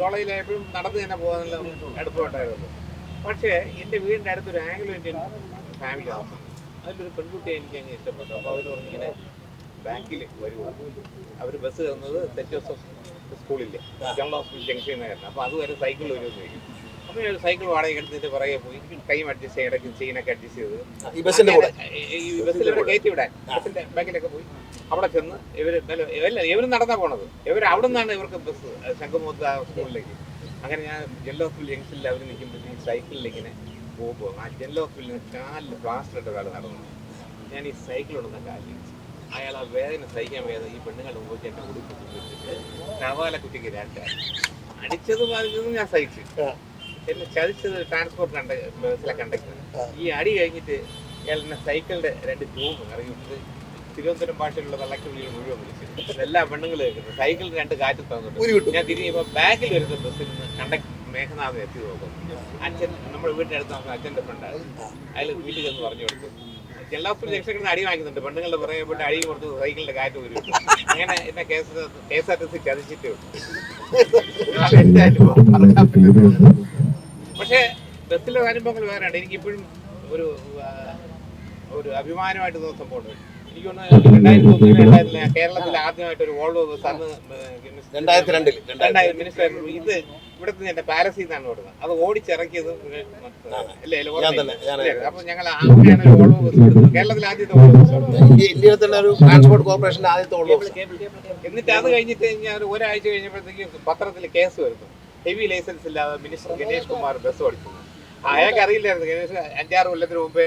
കോളേജിലായപ്പോഴും നടന്ന് തന്നെ പോകാനുള്ള അടുപ്പമുണ്ടായിരുന്നു. പക്ഷേ എന്റെ വീടിന്റെ അടുത്തൊരു ആംഗ്ലോ ഇന്ത്യൻ ഫാമിലി താമസം അതിലൊരു പെൺകുട്ടിയെ എനിക്ക് അങ്ങ് ഇഷ്ടപ്പെട്ടു. അപ്പോൾ അവർ പറഞ്ഞിങ്ങനെ ബാങ്കിൽ വരുമോ അവർ ബസ് സെന്റ് ജോസഫ് സ്കൂളില്ലേ? ജനറൽ ഹോസ്പിറ്റൽ ജംഗ്ഷനിൽ നിന്ന് അപ്പോൾ അതുവരെ സൈക്കിൾ വരുമെന്ന് ചോദിക്കും. അപ്പോൾ ഞാൻ സൈക്കിൾ വാടക എടുത്തിട്ട് പുറകെ പോയി. കൈയും അഡ്ജസ്റ്റ് ചെയ്ത് ഇടയ്ക്ക് ചെയിനൊക്കെ അഡ്ജസ്റ്റ് ചെയ്ത്. ഈ ബസ്സിന്റെ കൂടെ? ഈ ബസ്സിൽ ഇവിടെ കയറ്റി വിടാൻ. ബസ്സിന്റെ ബാക്കിലൊക്കെ പോയി. അവിടെ ചെന്ന് ഇവർ നല്ല- അല്ല ഇവർ നടന്നാ പോണത്. ഇവർ അവിടെ നിന്നാണ് ഇവർക്ക് ബസ് ശംഖുമുഖത്ത് ആ സ്കൂളിലേക്ക്. അങ്ങനെ ഞാൻ ജെല്ലോ ഹോസ്പിറ്റൽ ജംഗ്ഷനിൽ അവർ നിൽക്കുമ്പോഴത്തേക്ക് സൈക്കിളിൽ ഇങ്ങനെ പോകുമ്പോൾ ആ ജെല്ലോ ഹോസ്പിറ്റലിൽ കാലിൽ പ്ലാസ്റ്റർ ഇട്ട ഒരാൾ നടന്നു ഞാൻ ഈ സൈക്കിൾ ഉണ്ടെന്ന കാലിൽ അയാൾ ആ വേദന സഹിക്കാൻ വേദന ഈ പെണ്ണുങ്ങളുടെ മുമ്പ് എന്നെ ഉടുപ്പിച്ചിട്ട് കവാല കുട്ടിക്ക് രണ്ടായി അടിച്ചത് പറഞ്ഞതും ഞാൻ സഹിച്ചു. എന്നെ ചതിച്ചത് ട്രാൻസ്പോർട്ട് കണ്ട ബസ്സിലെ കണ്ടക്ടർ. ഈ അടി കഴിഞ്ഞിട്ട് ഇയാൾ എന്നെ സൈക്കിളിന്റെ രണ്ട് ട്യൂബ് ഇറങ്ങിയിട്ട് തിരുവനന്തപുരം ഭാഷയിലുള്ള തള്ളക്കുള്ളിൽ മുഴുവൻ വിളിച്ചു. എല്ലാ പെണ്ണുങ്ങളും കേൾക്കുന്നത് സൈക്കിളിന് രണ്ട് കാറ്റ് തന്നിട്ട് ഞാൻ തിരിഞ്ഞപ്പോ ബാക്കിൽ വരുന്ന ബസ്സിൽ നിന്ന് കണ്ടക്ടർ മേഘനാഥൻ എത്തി നോക്കുന്നു അച്ഛൻ നമ്മുടെ വീടിന്റെ അടുത്ത് നോക്കുന്ന അച്ഛന്റെ ഫ്രണ്ടാണ് അയാൾ വീട്ടിൽ ചെന്ന് പറഞ്ഞു കൊടുത്തു. ചെല്ലാപ്പൂർ ജംഗ്ഷനിൽ അടി വാങ്ങിക്കുന്നുണ്ട്. പെണ്ണുങ്ങളുടെ പുറകെ പോയിട്ട് അടി കൊടുത്ത് സൈക്കിളിന്റെ കാറ്റ് വരും അങ്ങനെ എന്നെ K S R T C ചതിച്ചിട്ടേ ഉള്ളൂ. പക്ഷേ ബസ്സിലെ അനുഭവങ്ങൾ വേറെയാണ് എനിക്കിപ്പോഴും ഒരു ഒരു അഭിമാനമായിട്ട് തോന്നുന്ന സംഭവമുണ്ട്. എനിക്ക് തോന്നുന്നു രണ്ടായിരത്തി ഒന്നിൽ രണ്ടായിരത്തിൽ കേരളത്തിൽ ആദ്യമായിട്ട് ഒരു വോൾവോ ബസ് അന്ന് രണ്ടായിരത്തി രണ്ടിൽ രണ്ടായിരത്തി മിനിസ്റ്റർ ഇത് ഇവിടുത്തെ എന്റെ പാലസിൽ നിന്നാണ് ഓടുന്നത് അത് ഓടിച്ചിറക്കിയത് അല്ലേ ഞാൻ തന്നെ ഞാൻ അപ്പൊ ഞങ്ങൾ അങ്ങനെയാണ് ഒരു വോൾവോ ബസ് എടുത്തത് കേരളത്തിൽ ആദ്യത്തെ വോൾവോ ബസ് എടുത്തത് തന്നെ ഒരു ട്രാൻസ്പോർട്ട് കോർപ്പറേഷന്റെ ആദ്യത്തെ എന്നിട്ട് അത് കഴിഞ്ഞിട്ട് ഞാൻ ഒരു ഒരാഴ്ച കഴിഞ്ഞപ്പോഴത്തേക്ക് പത്രത്തിൽ കേസ് വരുന്നു. ഹെവി ലൈസൻസ് ഇല്ലാതെ മിനിസ്റ്റർ ഗണേഷ് കുമാർ ബസ് ഓടിച്ചു. അയാൾക്ക് അറിയില്ലായിരുന്നു. ഗണേഷ് അഞ്ചാറ് കൊല്ലത്തിന് മുമ്പേ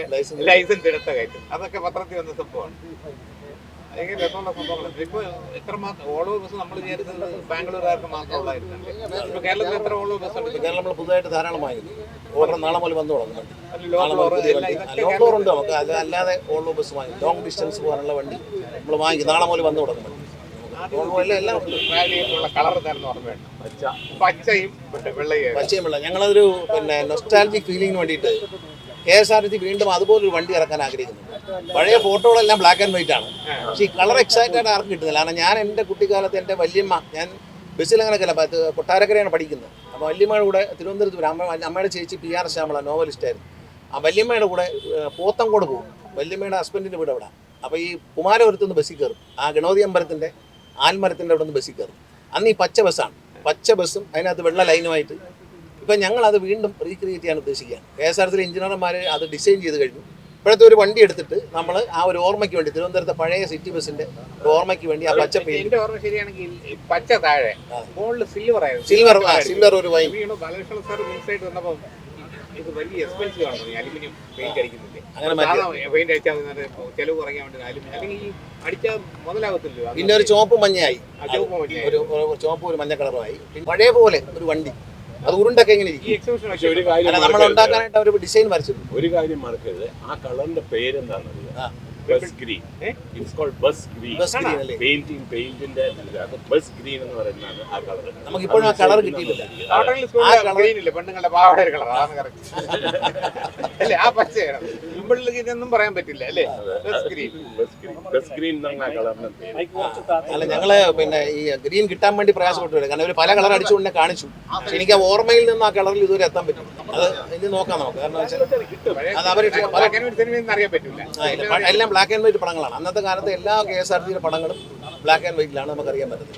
ലൈസൻസ് എടുത്ത കാര്യം അതൊക്കെ പത്രത്തിൽ വന്ന സംഭവമാണ്. അതൊക്കെ രസമുള്ള സംഭവങ്ങളാണ്. ഇപ്പൊ എത്രമാത്രം ഓളോ ബസ് നമ്മൾ വിചാരിച്ചത് ബാംഗ്ലൂരുകാർക്ക് മാത്രം ഉള്ളായിരുന്നു ഇപ്പൊ കേരളത്തിൽ എത്ര ഓളോ ബസ് ഉണ്ട്? കേരളം നമ്മൾ പുതുതായിട്ട് ധാരാളമായി ഓർഡർ നാളെ മുതൽ വന്നു തുടങ്ങുന്നുണ്ട് ഉണ്ട് നമുക്ക്. അല്ലാതെ ഓൾവോ ബസ് വാങ്ങി. ലോങ് ഡിസ്റ്റൻസ് പോകാനുള്ള വണ്ടി നമ്മൾ വാങ്ങി. നാളെ മുതൽ വന്നു തുടങ്ങുന്നുണ്ട് എല്ലാം ഉണ്ട്. കളർ ഓർമ്മയുണ്ട്? പച്ചയും വെള്ളയും പച്ചയും വെള്ളം ഞങ്ങളൊരു പിന്നെ നൊസ്റ്റാലജിക് ഫീലിംഗിന് വേണ്ടിയിട്ട് K S R T C വീണ്ടും അതുപോലൊരു വണ്ടി ഇറക്കാൻ ആഗ്രഹിക്കുന്നു. പഴയ ഫോട്ടോകളെല്ലാം ബ്ലാക്ക് ആൻഡ് വൈറ്റ് ആണ്. പക്ഷേ ഈ കളർ എക്സൈറ്റഡ് ആയിട്ട് ആർക്കും കിട്ടുന്നില്ല. കാരണം ഞാൻ എന്റെ കുട്ടിക്കാലത്ത് എന്റെ വല്യമ്മ ഞാൻ ബസ്സിൽ അല്ല കൊട്ടാരക്കരയാണ് പഠിക്കുന്നത്. അപ്പോൾ വല്യമ്മയുടെ കൂടെ തിരുവനന്തപുരത്ത് അമ്മ അമ്മയുടെ ചേച്ചി പി ആർ ശ്യാമള നോവലിസ്റ്റായിരുന്നു ആ വല്യമ്മയുടെ കൂടെ പോത്തങ്കോട് പോകും. വല്യമ്മയുടെ ഹസ്ബൻഡിന്റെ വീട് അവിടെ. അപ്പോൾ ഈ കുമാരപുരത്തുനിന്ന് ബസ്സിൽ കയറും. ആ ഗണപതി അമ്പലത്തിന്റെ ആൽമരത്തിന്റെ അവിടെ നിന്ന് ബസ്സിൽ കയറും. അന്ന് ഈ പച്ച ബസ്സാണ്. പച്ച ബസ്സും അതിനകത്ത് വെള്ള ലൈനുമായിട്ട്. ഇപ്പം ഞങ്ങൾ അത് വീണ്ടും റീക്രിയേറ്റ് ചെയ്യാൻ ഉദ്ദേശിക്കുകയാണ്. കെ എസ് ആർ സിയിലെ എഞ്ചിനീയർമാർ അത് ഡിസൈൻ ചെയ്ത് കഴിഞ്ഞു. ഇപ്പോഴത്തെ ഒരു വണ്ടി എടുത്തിട്ട് നമ്മൾ ആ ഒരു ഓർമ്മയ്ക്ക് വേണ്ടി തിരുവനന്തപുരത്തെ പഴയ സിറ്റി ബസ്സിന്റെ ഓർമ്മയ്ക്ക് വേണ്ടി ആ പച്ച എന്റെ ഓർമ്മ ശരിയാണെങ്കിൽ പച്ച താഴെ സിൽവർ സിൽവർ സിൽവർ ഒരു വൈൻ ബാലകൃഷ്ണ സാർ മിക്സായിട്ട് വന്നപ്പോ ഇത് വലിയ എക്സ്പെൻസീവ് ആണ്? ഈ അലുമിനിയം പെയിന്റ് അടിക്കുന്നില്ലേ അങ്ങനെ മാറ്റി. പെയിന്റ് അടിച്ചാൽ ചെലവ് കുറയ്ക്കാൻ വേണ്ടി അലുമിനിയം അല്ലെങ്കിൽ ഈ അടിച്ചാൽ മുതലാകത്തില്ലോ പിന്നെ ഒരു ചുവപ്പ് മഞ്ഞയായി. ചോപ്പ് ഒരു ചുവപ്പ് ഒരു മഞ്ഞ കളറുമായി. പിന്നെ പഴയ പോലെ ഒരു വണ്ടി. അത് ഉരുണ്ടൊക്കെ എങ്ങനെ ഈ ഇരിക്കും. എക്സിബിഷൻ ഒരു കാര്യം നമ്മൾ ഉണ്ടാക്കാനായിട്ട് അവർ ഡിസൈൻ വരച്ചിട്ടുണ്ട്. ഒരു കാര്യം മറക്കരുത്. ആ കളറിന്റെ പേരെന്താണെന്നറിയാം? ആ. Bus green? It's called bus green bus green അല്ലേ? പെയിന്റിംഗ് പെയിന്റിന്റെ ബസ് ഗ്രീൻ എന്ന് പറയുന്നതാണ് ആ കളർ നമുക്ക് ഇപ്പോഴും ആ കളർ കിട്ടിയില്ല ആ സ്കൂളിൽ ഇല്ല? പെണ്ണുങ്ങളുടെ പാവയുടെ കളർ അതാണ് കറക്റ്റ് അല്ലേ? ആ പച്ചയാണ്. സിമ്പിളിൽ ഇതൊന്നും പറയാൻ പറ്റില്ല അല്ലേ? ബസ് ഗ്രീൻ ബസ് ഗ്രീൻ ആ കളറിന്റെ പേര്. അല്ല ഞങ്ങൾ പിന്നെ ഈ ഗ്രീൻ കിട്ടാൻ വേണ്ടി പ്രയാസപ്പെട്ടു വരും. കാരണം ഇവർ പല കളർ അടിച്ചുകൊണ്ട് കാണിച്ചു. പക്ഷെ എനിക്ക് ആ ഓർമ്മയിൽ നിന്ന് ആ കളറിൽ ഇതുവരെ എത്താൻ പറ്റും അത് ഇനി നോക്കാം നമുക്ക്. കാരണം വെച്ചാൽ അത് അവർ പല ബ്ലാക്ക് ആൻഡ് വൈറ്റ് അറിയാൻ പറ്റില്ല എല്ലാം ബ്ലാക്ക് ആൻഡ് വൈറ്റ് പടങ്ങളാണ്. അന്നത്തെ കാലത്ത് എല്ലാ കെ എസ് ആർ ടിയുടെ പടങ്ങളും ബ്ലാക്ക് ആൻഡ് വൈറ്റിലാണ് നമുക്കറിയാൻ പറ്റുന്നത്